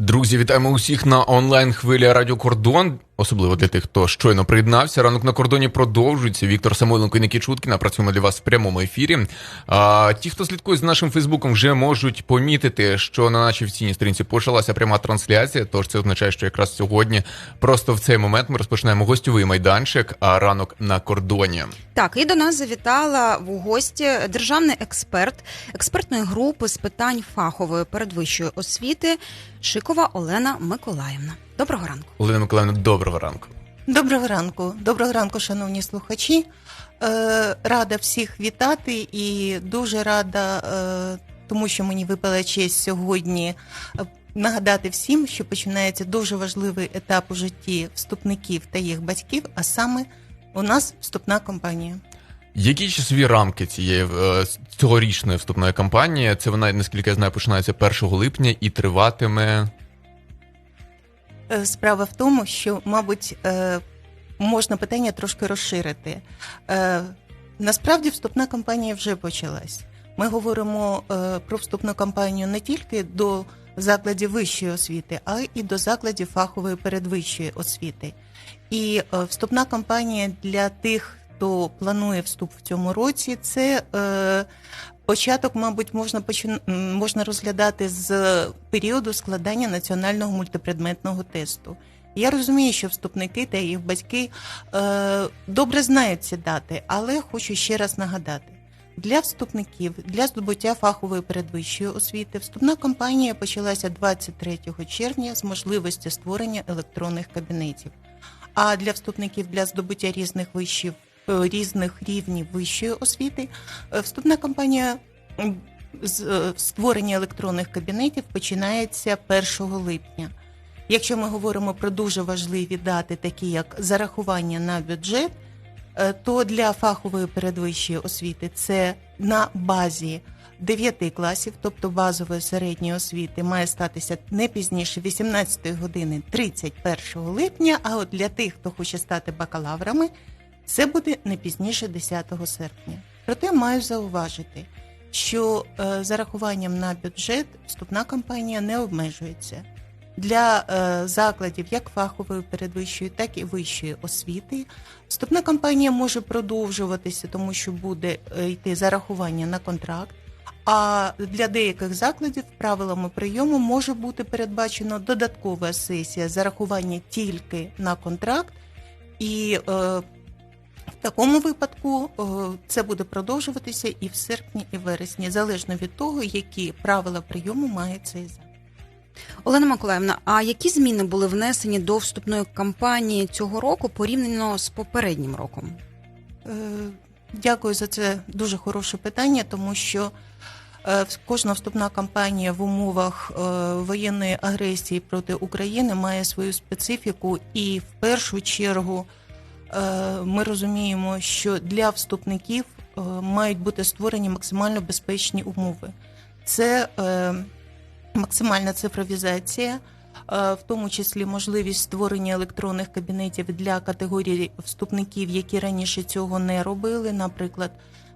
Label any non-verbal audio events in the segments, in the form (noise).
Друзі, вітаємо усіх на онлайн хвилі Радіо Кордон, особливо для тих, хто щойно приєднався. Ранок на кордоні продовжується. Віктор Самойленко і Нікі Чуткіна працюємо для вас в прямому ефірі. А ті, хто слідкує за нашим Фейсбуком, вже можуть помітити, що на нашій офіційній сторінці почалася пряма трансляція. Тож це означає, що якраз сьогодні, просто в цей момент, ми розпочинаємо гостьовий майданчик. А ранок на кордоні. Так, і до нас завітала в гості державний експерт експертної групи з питань фахової передвищої освіти Шикова Олена Миколаївна. Доброго ранку. Олена Миколаївна, доброго ранку. Доброго ранку, доброго ранку, шановні слухачі. Е, рада всіх вітати і дуже рада, е, тому що мені випала честь сьогодні е, нагадати всім, що починається дуже важливий етап у житті вступників та їх батьків, а саме у нас вступна кампанія. Які часові рамки цієї цьогорічної вступної кампанії? Це вона, наскільки я знаю, починається 1 липня і триватиме. Е, Справа в тому, що, мабуть, е, можна питання трошки розширити. Е, Насправді, вступна кампанія вже почалась. Ми говоримо про вступну кампанію не тільки до закладів вищої освіти, а й до закладів фахової передвищої освіти. І вступна кампанія для тих, хто планує вступ в цьому році, це початок, мабуть, можна почин... можна розглядати з періоду складання національного мультипредметного тесту. Я розумію, що вступники та їх батьки е, добре знають ці дати, але хочу ще раз нагадати. Для вступників для здобуття фахової передвищої освіти вступна кампанія почалася 23 червня з можливості створення електронних кабінетів. А для вступників для здобуття різних вишів різних рівнів вищої освіти е, вступна кампанія з е, створення електронних кабінетів починається 1 липня. Якщо ми говоримо про дуже важливі дати, такі як зарахування на бюджет, е, то для фахової передвищої освіти це на базі 9 класів, тобто базової середньої освіти, має статися не пізніше 18 години 31 липня. А от для тих, хто хоче стати бакалаврами, це буде не пізніше 10 серпня. Проте маю зауважити, що е, зарахуванням на бюджет вступна кампанія не обмежується. Для е, закладів як фахової передвищої, так і вищої освіти вступна кампанія може продовжуватися, тому що буде е, йти зарахування на контракт. А для деяких закладів правилами прийому може бути передбачено додаткова сесія зарахування тільки на контракт, і е, в такому випадку е, це буде продовжуватися і в серпні, і в вересні, залежно від того, які правила прийому має цей заклад. Олена Миколаївна, а які зміни були внесені до вступної кампанії цього року порівняно з попереднім роком? Е, Дякую за це дуже хороше питання, тому що е, кожна вступна кампанія в умовах воєнної агресії проти України має свою специфіку, і в першу чергу ми розуміємо, що для вступників е, мають бути створені максимально безпечні умови. Це е, максимальна цифровізація, е, в тому числі можливість створення електронних кабінетів для категорій вступників, які раніше цього не робили. Наприклад,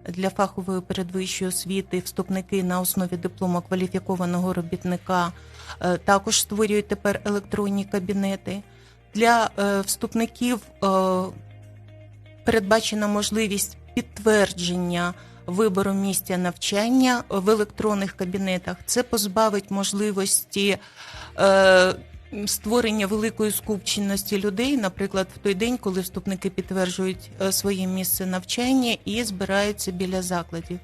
для фахової передвищої освіти вступники на основі диплома кваліфікованого робітника е, також створюють тепер електронні кабінети. Для е, вступників е, передбачена можливість підтвердження вибору місця навчання в електронних кабінетах. Це позбавить можливості е, створення великої скупченості людей, наприклад, в той день, коли вступники підтверджують своє місце навчання і збираються біля закладів.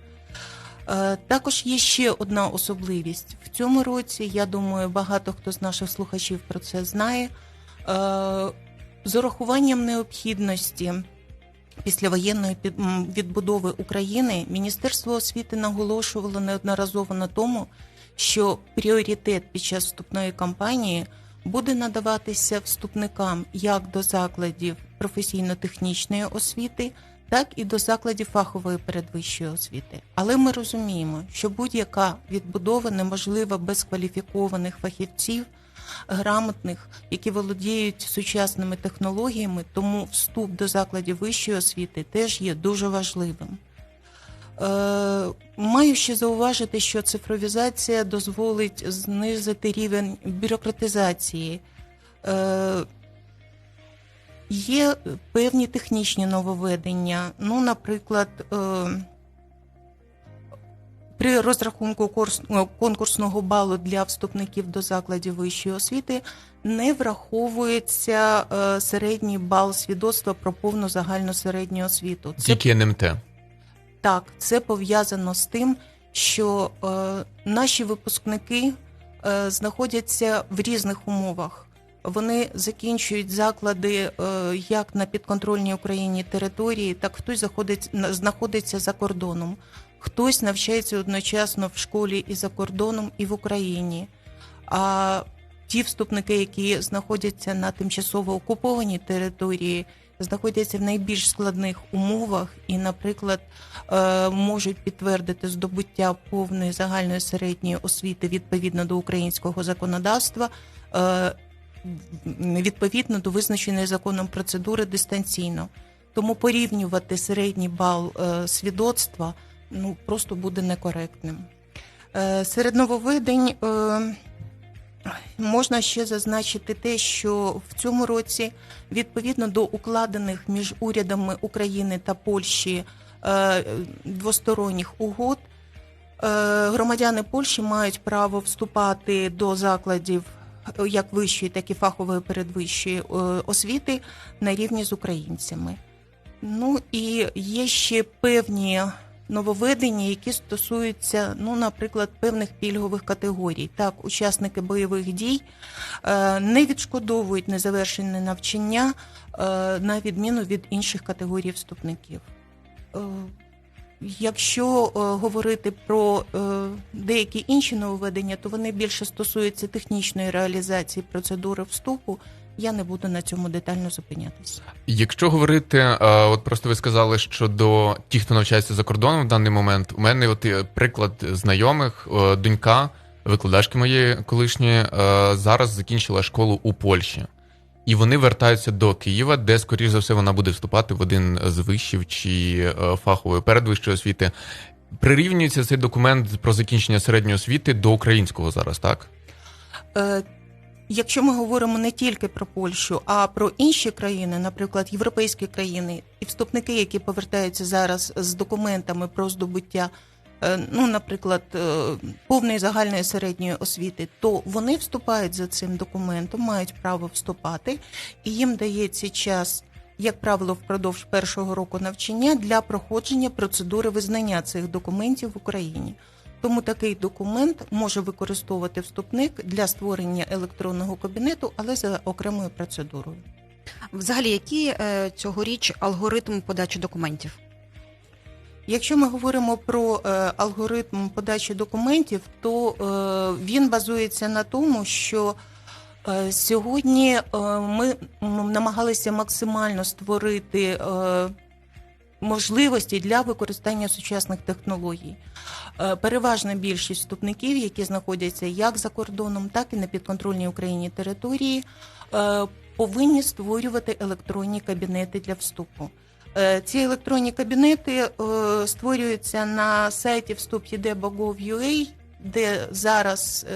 Також є ще одна особливість в цьому році. Я думаю, багато хто з наших слухачів про це знає. Е, З урахуванням необхідності післявоєнної відбудови України Міністерство освіти наголошувало неодноразово на тому, що пріоритет під час вступної кампанії буде надаватися вступникам як до закладів професійно-технічної освіти, так і до закладів фахової передвищої освіти. Але ми розуміємо, що будь-яка відбудова неможлива без кваліфікованих фахівців, грамотних, які володіють сучасними технологіями, тому вступ до закладів вищої освіти теж є дуже важливим. Е, Маю ще зауважити, що цифровізація дозволить знизити рівень бюрократизації. Е, Є певні технічні нововведення. Ну, наприклад, е, при розрахунку е, конкурсного балу для вступників до закладів вищої освіти не враховується е, середній бал свідоцтва про повну загальну середню освіту. Це Тільки НМТ. так, це пов'язано з тим, що е, наші випускники е, знаходяться в різних умовах. Вони закінчують заклади е, як на підконтрольній Україні території, так хтось заходить, знаходиться за кордоном, хтось навчається одночасно в школі і за кордоном, і в Україні. А ті вступники, які знаходяться на тимчасово окупованій території, знаходяться в найбільш складних умовах і, наприклад, е, можуть підтвердити здобуття повної загальної середньої освіти відповідно до українського законодавства, е, відповідно до визначеної законом процедури дистанційно. Тому порівнювати середній бал е, свідоцтва ну просто буде некоректним. Е, Серед нововведень е, можна ще зазначити те, що в цьому році відповідно до укладених між урядами України та Польщі е, двосторонніх угод, громадяни Польщі мають право вступати до закладів як вищої, так і фахової передвищої освіти на рівні з українцями. Ну і є ще певні нововведення, які стосуються, ну, наприклад, певних пільгових категорій. Так, учасники бойових дій е, не відшкодовують незавершене навчання е, на відміну від інших категорій вступників. Е, Якщо говорити про деякі інші нововведення, то вони більше стосуються технічної реалізації процедури вступу. Я не буду на цьому детально зупинятися. Якщо говорити, е, от просто ви сказали, що до тих, хто навчається за кордоном в даний момент, у мене от приклад знайомих, е, донька, викладачки моєї колишньої, е, зараз закінчила школу у Польщі. І вони вертаються до Києва, де, скоріш за все, вона буде вступати в один з вишів чи фахової передвищої освіти. Прирівнюється цей документ про закінчення середньої освіти до українського зараз, так? Якщо ми говоримо не тільки про Польщу, а про інші країни, наприклад, європейські країни, і вступники, які повертаються зараз з документами про здобуття, е, ну, наприклад, е, повної загальної середньої освіти, то вони вступають за цим документом, мають право вступати, і їм дається час. Як правило, впродовж першого року навчання для проходження процедури визнання цих документів в Україні. Тому такий документ може використовувати вступник для створення електронного кабінету, але за окремою процедурою. Взагалі, які е, цьогоріч алгоритм подачі документів? Якщо ми говоримо про е, алгоритм подачі документів, то е, він базується на тому, що сьогодні ми намагалися максимально створити можливості для використання сучасних технологій. Е, Переважна більшість вступників, які знаходяться як за кордоном, так і на підконтрольній Україні території, е, повинні створювати електронні кабінети для вступу. Е, Ці електронні кабінети створюються на сайті вступ.єдебо.gov.ua, де зараз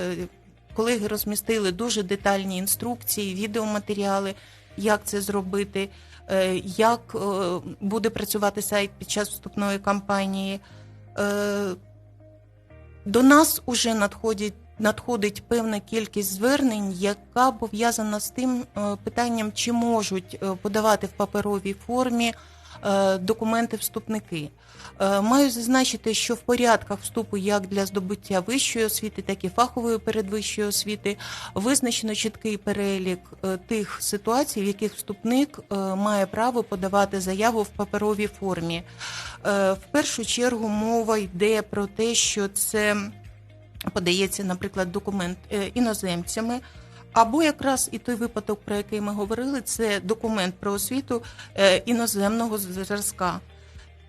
колеги розмістили дуже детальні інструкції, відеоматеріали, як це зробити, як е, буде працювати сайт під час вступної кампанії. Е, До нас уже надходять. Надходить певна кількість звернень, яка пов'язана з тим е, питанням, чи можуть е, подавати в паперовій формі е, документи вступники. Е, Маю зазначити, що в порядках вступу як для здобуття вищої освіти, так і фахової передвищої освіти визначено чіткий перелік е, тих ситуацій, в яких вступник е, має право подавати заяву в паперовій формі. Е, В першу чергу мова йде про те, що це подається, наприклад, документ е, іноземцями. Або якраз і той випадок, про який ми говорили, це документ про освіту е, іноземного зразка.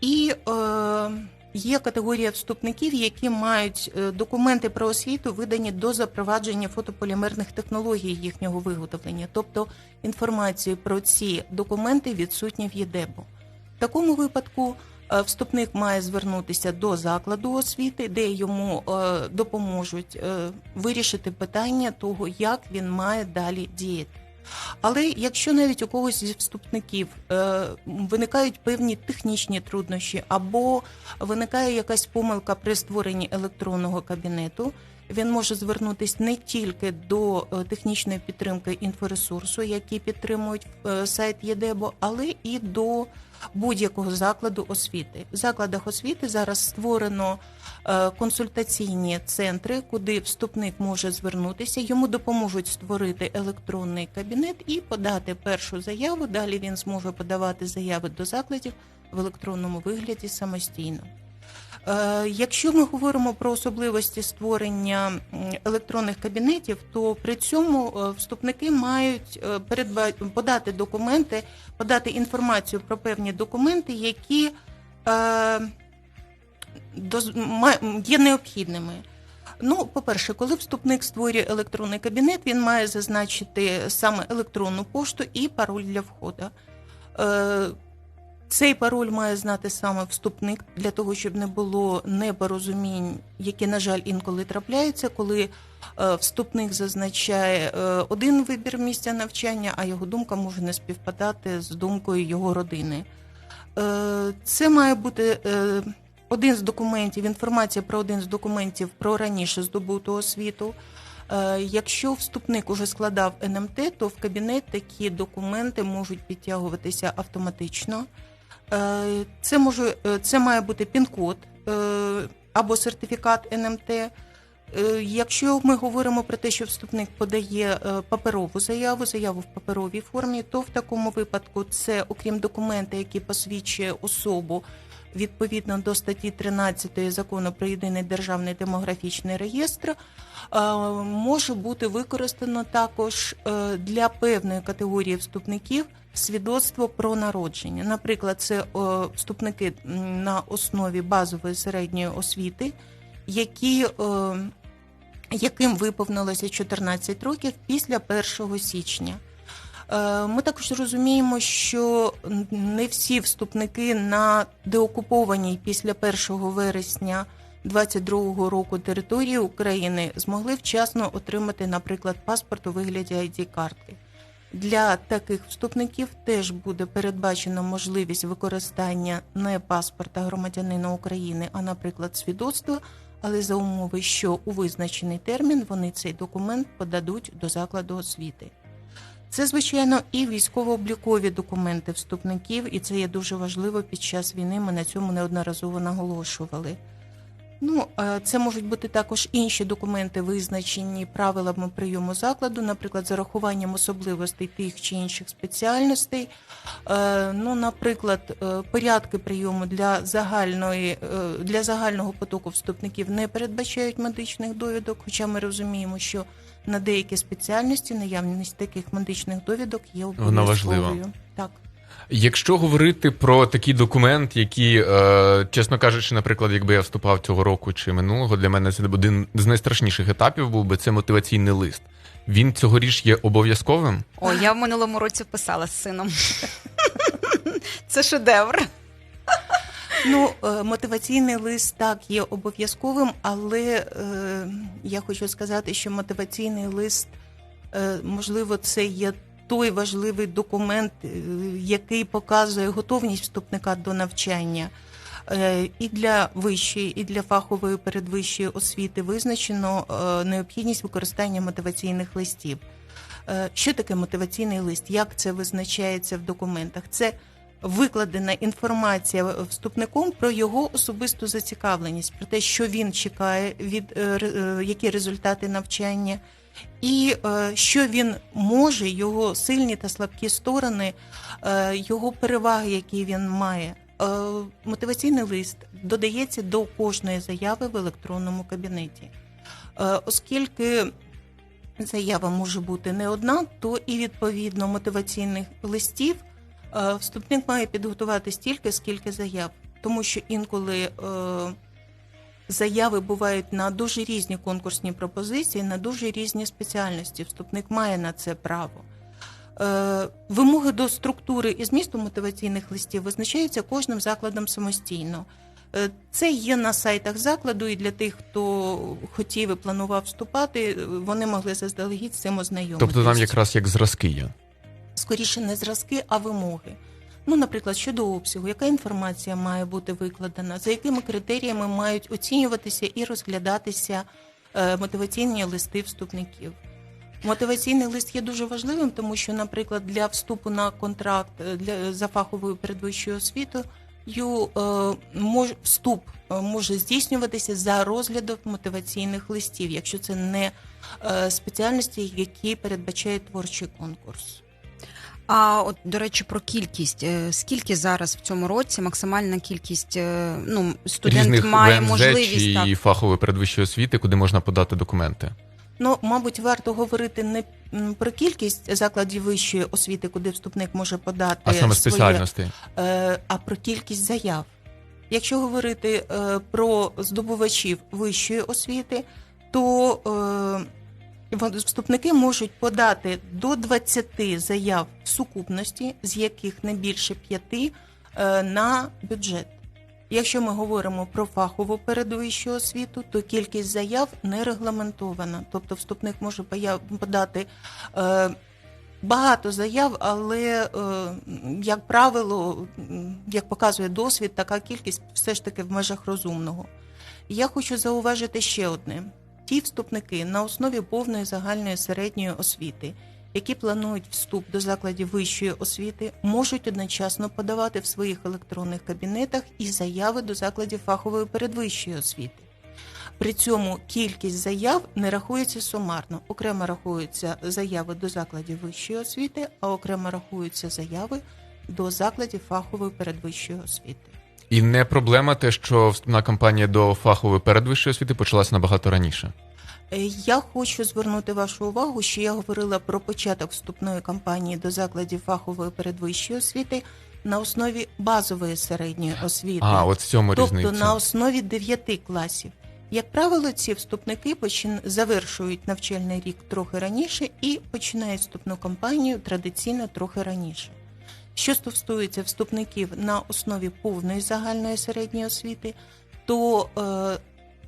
І е, є категорія вступників, які мають е, документи про освіту, видані до запровадження фотополімерних технологій їхнього виготовлення. Тобто інформацію про ці документи відсутні в ЄДЕБО. В такому випадку Вступник має звернутися до закладу освіти, де йому е, допоможуть е, вирішити питання того, як він має далі діяти. Але якщо навіть у когось зі вступників е, виникають певні технічні труднощі або виникає якась помилка при створенні електронного кабінету, він може звернутися не тільки до е, технічної підтримки інфоресурсу, які підтримують е, сайт ЄДЕБО, але і до будь-якого закладу освіти. В закладах освіти зараз створено е, консультаційні центри, куди вступник може звернутися. Йому допоможуть створити електронний кабінет і подати першу заяву. Далі він зможе подавати заяви до закладів в електронному вигляді самостійно. Е, Якщо ми говоримо про особливості створення електронних кабінетів, то при цьому е, вступники мають е, подати документи, подати інформацію про певні документи, які є необхідними. Ну, по-перше, коли вступник створює електронний кабінет, він має зазначити саме електронну пошту і пароль для входу. Цей пароль має знати саме вступник для того, щоб не було непорозумінь, які, на жаль, інколи трапляються, коли е, вступник зазначає е, один вибір місця навчання, а його думка може не співпадати з думкою його родини. Е, Це має бути один з документів, інформація про один з документів про раніше здобуту освіту. Якщо вступник уже складав НМТ, то в кабінет такі документи можуть підтягуватися автоматично. Е, Це може е, це має бути пін-код е, або сертифікат НМТ. Якщо ми говоримо про те, що вступник подає паперову заяву, заяву в паперовій формі, то в такому випадку це, окрім документа, який посвідчує особу відповідно до статті 13 закону про єдиний державний демографічний реєстр, може бути використано також для певної категорії вступників свідоцтво про народження. Наприклад, це е, вступники на основі базової середньої освіти, які, е, яким виповнилося 14 років після 1 січня. Е, Ми також розуміємо, що не всі вступники на деокупованій після 1 вересня 2022 року території України змогли вчасно отримати, наприклад, паспорт у вигляді id картки Для таких вступників теж буде передбачена можливість використання не паспорта громадянина України, а, наприклад, свідоцтва, але за умови, що у визначений термін вони цей документ подадуть до закладу освіти. Це, звичайно, і військово-облікові документи вступників, і це є дуже важливо під час війни. Ми на цьому неодноразово наголошували. Ну, е, це можуть бути також інші документи, визначені правилами прийому закладу, наприклад, з урахуванням особливостей тих чи інших спеціальностей. Е, Ну, наприклад, е, порядки прийому для загальної для загального потоку вступників не передбачають медичних довідок, хоча ми розуміємо, що на деякі спеціальності наявність таких медичних довідок є Вона важлива. Так. Якщо говорити про такий документ, який, е, чесно кажучи, наприклад, якби я вступав цього року чи минулого, для мене це один з найстрашніших етапів був би це мотиваційний лист. Він цьогоріч є обов'язковим. О, я в минулому році писала з сином. (laughs) Це шедевр. Ну, е, мотиваційний лист так є обов'язковим, але е, я хочу сказати, що мотиваційний лист, е, можливо, це є той важливий документ, е, який показує готовність вступника до навчання. Е, І для вищої, і для фахової передвищої освіти визначено е, необхідність використання мотиваційних листів. Що таке мотиваційний лист? Як це визначається в документах? Це викладена інформація вступником про його особисту зацікавленість, про те, що він чекає від які результати навчання, і е, що він може, його сильні та слабкі сторони, е, його переваги, які він має. Е, Мотиваційний лист додається до кожної заяви в електронному кабінеті. Оскільки заява може бути не одна, то і відповідно мотиваційних листів вступник має підготувати стільки, скільки заяв, тому що інколи заяви бувають на дуже різні конкурсні пропозиції, на дуже різні спеціальності. Вступник має на це право. Е, Вимоги до структури і змісту мотиваційних листів визначаються кожним закладом самостійно. Е, Це є на сайтах закладу, і для тих, хто хотів і планував вступати, вони могли заздалегідь з цим ознайомитися. Тобто там якраз як зразки є. скоріше не зразки, а вимоги. Ну, наприклад, щодо обсягу, яка інформація має бути викладена, за якими критеріями мають оцінюватися і розглядатися е, мотиваційні листи вступників. Мотиваційний лист є дуже важливим, тому що, наприклад, для вступу на контракт е, для за фаховою передвищою освітою е, мож, вступ може здійснюватися за розглядом мотиваційних листів, якщо це не спеціальності, які передбачає творчий конкурс. А от до речі, про кількість. Е, Скільки зараз в цьому році максимальна кількість е, ну студент Різних має ВНЗ можливість чи так. фахової передвищої освіти, куди можна подати документи. Ну, мабуть, варто говорити не про кількість закладів вищої освіти, куди вступник може подати А саме своє, спеціальності. е, а про кількість заяв. Якщо говорити про здобувачів вищої освіти, то вступники можуть подати до 20 заяв в сукупності, з яких не більше 5 е, на бюджет. Якщо ми говоримо про фахову передвищу освіту, то кількість заяв не регламентована. Тобто вступник може подати е, багато заяв, але, е, як правило, як показує досвід, така кількість все ж таки в межах розумного. Я хочу зауважити ще одне: ті вступники на основі повної загальної середньої освіти, які планують вступ до закладів вищої освіти, можуть одночасно подавати в своїх електронних кабінетах і заяви до закладів фахової передвищої освіти. При цьому кількість заяв не рахується сумарно. Окремо рахуються заяви до закладів вищої освіти, а окремо рахуються заяви до закладів фахової передвищої освіти. І не проблема те, що вступна кампанія до фахової передвищої освіти почалася набагато раніше. Е, Я хочу звернути вашу увагу, що я говорила про початок вступної кампанії до закладів фахової передвищої освіти на основі базової середньої освіти. А, от в цьому тобто різниця. на основі 9 класів. Як правило, ці вступники почин... завершують навчальний рік трохи раніше і починають вступну кампанію традиційно трохи раніше. Що стосується вступників на основі повної загальної середньої освіти, то е,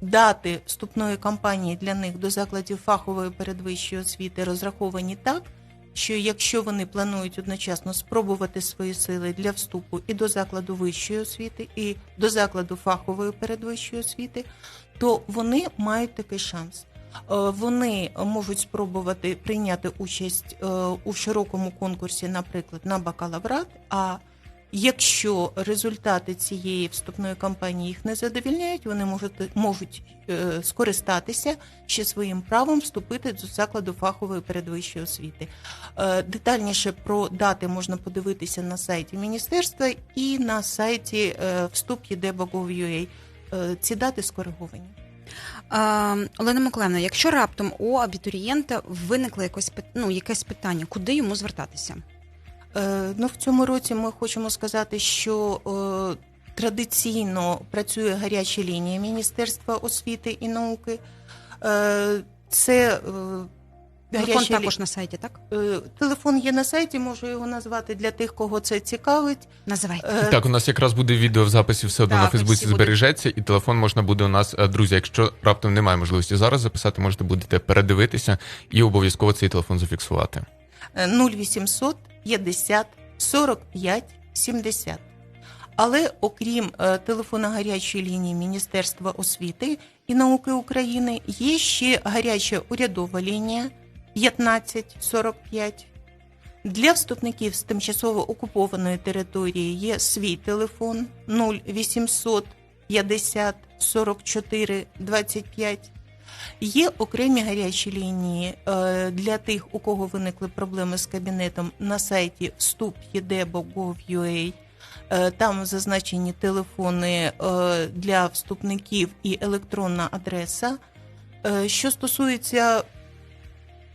дати вступної кампанії для них до закладів фахової передвищої освіти розраховані так, що якщо вони планують одночасно спробувати свої сили для вступу і до закладу вищої освіти, і до закладу фахової передвищої освіти, то вони мають такий шанс. Е, Вони можуть спробувати прийняти участь е, у широкому конкурсі, наприклад, на бакалаврат. А якщо результати цієї вступної кампанії їх не задовільняють, вони можуть, можуть е, скористатися ще своїм правом вступити до закладу фахової передвищої освіти. Детальніше про дати можна подивитися на сайті міністерства і на сайті вступ.єдебо.gov.ua. Е, Ці дати скориговані. Олена Миколаївна, якщо раптом у абітурієнта виникло якось ну, якесь питання, куди йому звертатися? Е, Ну, в цьому році ми хочемо сказати, що е, традиційно працює гаряча лінія Міністерства освіти і науки. Е, Це Телефон гаряча лі- також на сайті, так? Е, Телефон є на сайті, можу його назвати для тих, кого це цікавить. Називайте. Е, Так, у нас якраз буде відео в записі все одно Так, на Фейсбуці збережеться, і телефон можна буде у нас. Е, Друзі, якщо раптом немає можливості зараз записати, можете будете передивитися і обов'язково цей телефон зафіксувати. е, 0800 50 45 70. Але окрім е, телефона гарячої лінії Міністерства освіти і науки України, є ще гаряча урядова лінія 1545. Для вступників з тимчасово окупованої території є свій телефон 0800 50 44 25. Є окремі гарячі лінії е, для тих, у кого виникли проблеми з кабінетом на сайті вступ.єдебо.gov.ua. Е, Там зазначені телефони е, для вступників і електронна адреса. Що стосується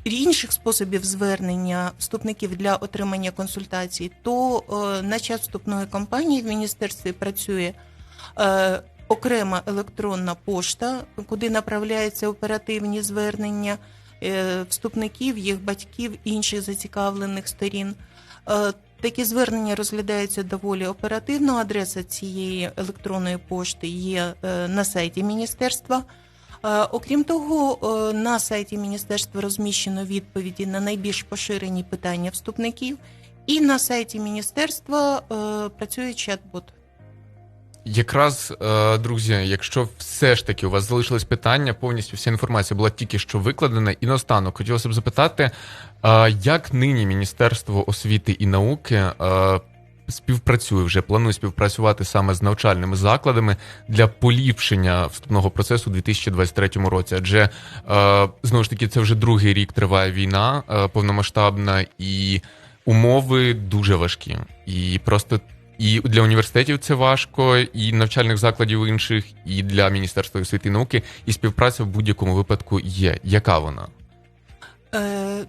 інших способів звернення вступників для отримання консультацій, то е, на час вступної кампанії в міністерстві працює е, окрема електронна пошта, куди направляються оперативні звернення. е, вступників, їх батьків, інших зацікавлених сторін. Такі звернення розглядаються доволі оперативно. Адреса цієї електронної пошти є на сайті міністерства. Е, Окрім того, е, на сайті міністерства розміщено відповіді на найбільш поширені питання вступників, і на сайті міністерства е, працює чат-бот. Якраз, друзі, якщо все ж таки у вас залишились питання, повністю вся інформація була тільки що викладена. І наостанок хотілося б запитати, як нині Міністерство освіти і науки співпрацює вже, планує співпрацювати саме з навчальними закладами для поліпшення вступного процесу у 2023 році? Адже е, знову ж таки це вже другий рік триває війна е, повномасштабна, і умови дуже важкі. І просто і для університетів це важко, і навчальних закладів інших, і для Міністерства освіти і науки, і співпраця в будь-якому випадку є. Яка вона? Е,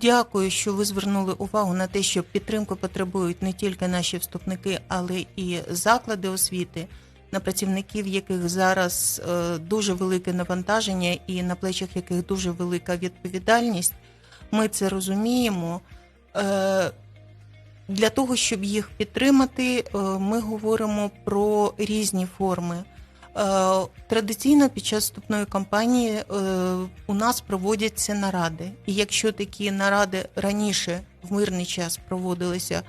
Дякую, що ви звернули увагу на те, що підтримку потребують не тільки наші вступники, але і заклади освіти, на працівників яких зараз е, дуже велике навантаження, і на плечах яких дуже велика відповідальність. Ми це розуміємо. Е, Для того, щоб їх підтримати, е, ми говоримо про різні форми. Е, Традиційно під час вступної кампанії е, у нас проводяться наради. І якщо такі наради раніше в мирний час проводилися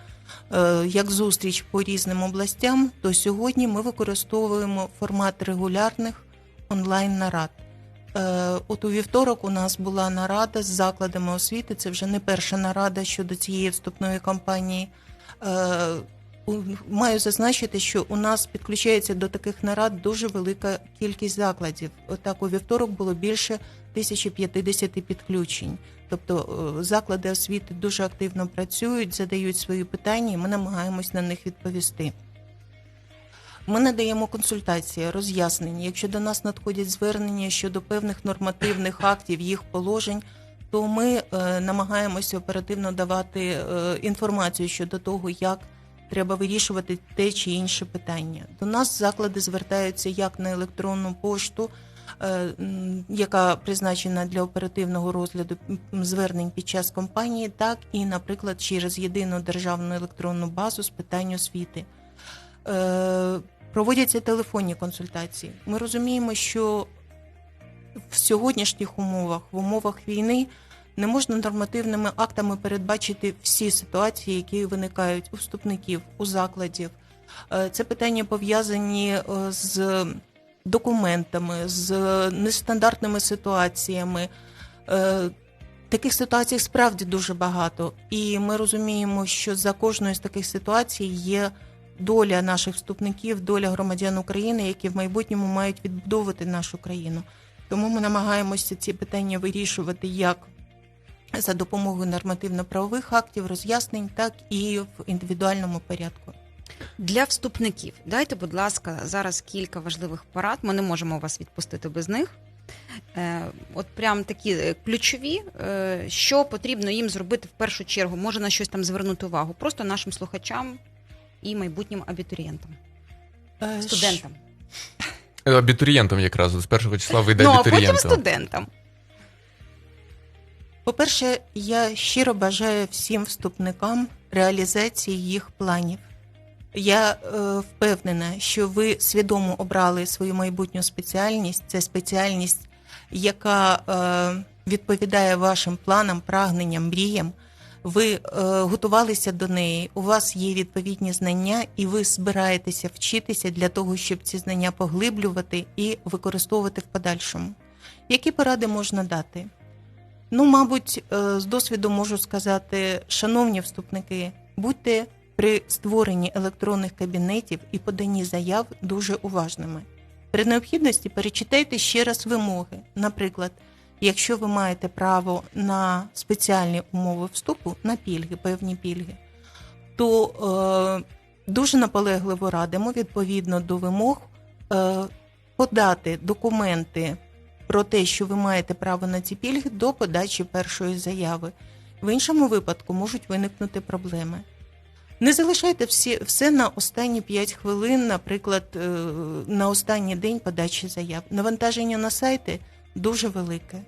е, як зустріч по різним областям, то сьогодні ми використовуємо формат регулярних онлайн-нарад. От у вівторок у нас була нарада з закладами освіти. Це вже не перша нарада щодо цієї вступної кампанії. Маю зазначити, що у нас підключається до таких нарад дуже велика кількість закладів. Отак у вівторок було більше 1050 підключень. Тобто е, заклади освіти дуже активно працюють, задають свої питання, і ми намагаємось на них відповісти. Ми надаємо консультації, роз'яснення. Якщо до нас надходять звернення щодо певних нормативних актів, їх положень, то ми е, намагаємося оперативно давати е, інформацію щодо того, як треба вирішувати те чи інше питання. До нас заклади звертаються як на електронну пошту, е, яка призначена для оперативного розгляду звернень під час кампанії, так і, наприклад, через єдину державну електронну базу з питань освіти. Е, Проводяться телефонні консультації. Ми розуміємо, що в сьогоднішніх умовах, в умовах війни, не можна нормативними актами передбачити всі ситуації, які виникають у вступників, у закладів. Е, Це питання пов'язані е, з документами, з нестандартними ситуаціями. Е, Таких ситуацій справді дуже багато, і ми розуміємо, що за кожною з таких ситуацій є доля наших вступників, доля громадян України, які в майбутньому мають відбудовувати нашу країну. Тому ми намагаємося ці питання вирішувати як за допомогою нормативно-правових актів, роз'яснень, так і в індивідуальному порядку. Для вступників дайте, будь ласка, зараз кілька важливих порад. Ми не можемо вас відпустити без них. Е, От прям такі е, ключові, е, що потрібно їм зробити в першу чергу, може на щось там звернути увагу, просто нашим слухачам і майбутнім абітурієнтам, студентам. Абітурієнтам якраз з першого числа вийде Ну а потім абітурієнтам. студентам. По-перше, я щиро бажаю всім вступникам реалізації їх планів. Я е, впевнена, що ви свідомо обрали свою майбутню спеціальність. Це спеціальність, яка е, відповідає вашим планам, прагненням, мріям. Ви е, готувалися до неї, у вас є відповідні знання, і ви збираєтеся вчитися для того, щоб ці знання поглиблювати і використовувати в подальшому. Які поради можна дати? Ну, мабуть, е, з досвіду можу сказати, шановні вступники, будьте при створенні електронних кабінетів і поданні заяв дуже уважними. При необхідності перечитайте ще раз вимоги. Наприклад, якщо ви маєте право на спеціальні умови вступу, на пільги, певні пільги, то е, дуже наполегливо радимо відповідно до вимог е, подати документи про те, що ви маєте право на ці пільги до подачі першої заяви. В іншому випадку можуть виникнути проблеми. Не залишайте всі, все на останні 5 хвилин, наприклад, е, на останній день подачі заяв. Навантаження на сайти дуже велике.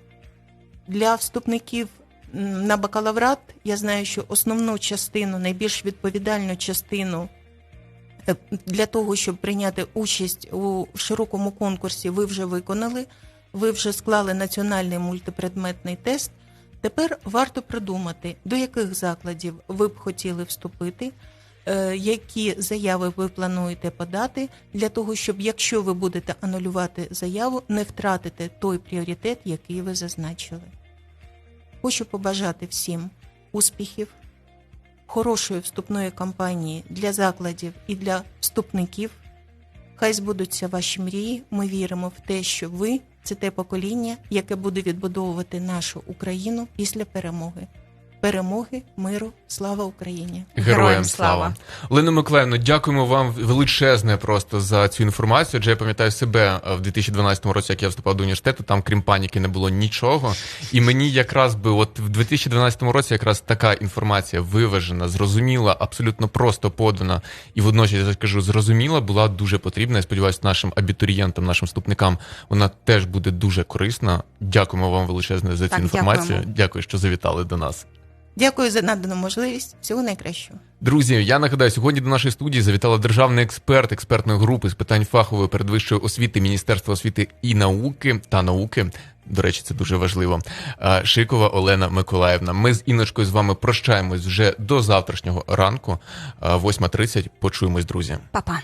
Для вступників на бакалаврат я знаю, що основну частину, найбільш відповідальну частину е, для того, щоб прийняти участь у широкому конкурсі, ви вже виконали. Ви вже склали національний мультипредметний тест. Тепер варто придумати, до яких закладів ви б хотіли вступити, е, які заяви ви плануєте подати, для того, щоб якщо ви будете анулювати заяву, не втратити той пріоритет, який ви зазначили. Хочу побажати всім успіхів, хорошої вступної кампанії для закладів і для вступників. Хай збудуться ваші мрії. Ми віримо в те, що ви це те покоління, яке буде відбудовувати нашу Україну після перемоги. Перемоги, миру, слава Україні! Героям слава. Олено Миколаївно, дякуємо вам величезне просто за цю інформацію. Адже я пам'ятаю себе в 2012 році, як я вступав до університету, там крім паніки не було нічого. І мені якраз би, от в 2012 році, якраз така інформація виважена, зрозуміла, абсолютно просто подана, і водночас я скажу, зрозуміла, була дуже потрібна. Я сподіваюся, нашим абітурієнтам, нашим вступникам вона теж буде дуже корисна. Дякуємо вам величезне за цю Так, інформацію. дякуємо. Дякую, що завітали до нас. Дякую за надану можливість. Всього найкращого. Друзі, я нагадаю, сьогодні до нашої студії завітала державний експерт експертної групи з питань фахової передвищої освіти Міністерства освіти і науки та науки. До речі, це дуже важливо. е, Шикова Олена Миколаївна. Ми з Іночкою з вами прощаємось вже до завтрашнього ранку. е, 8.30. Почуємось, друзі. Па-па.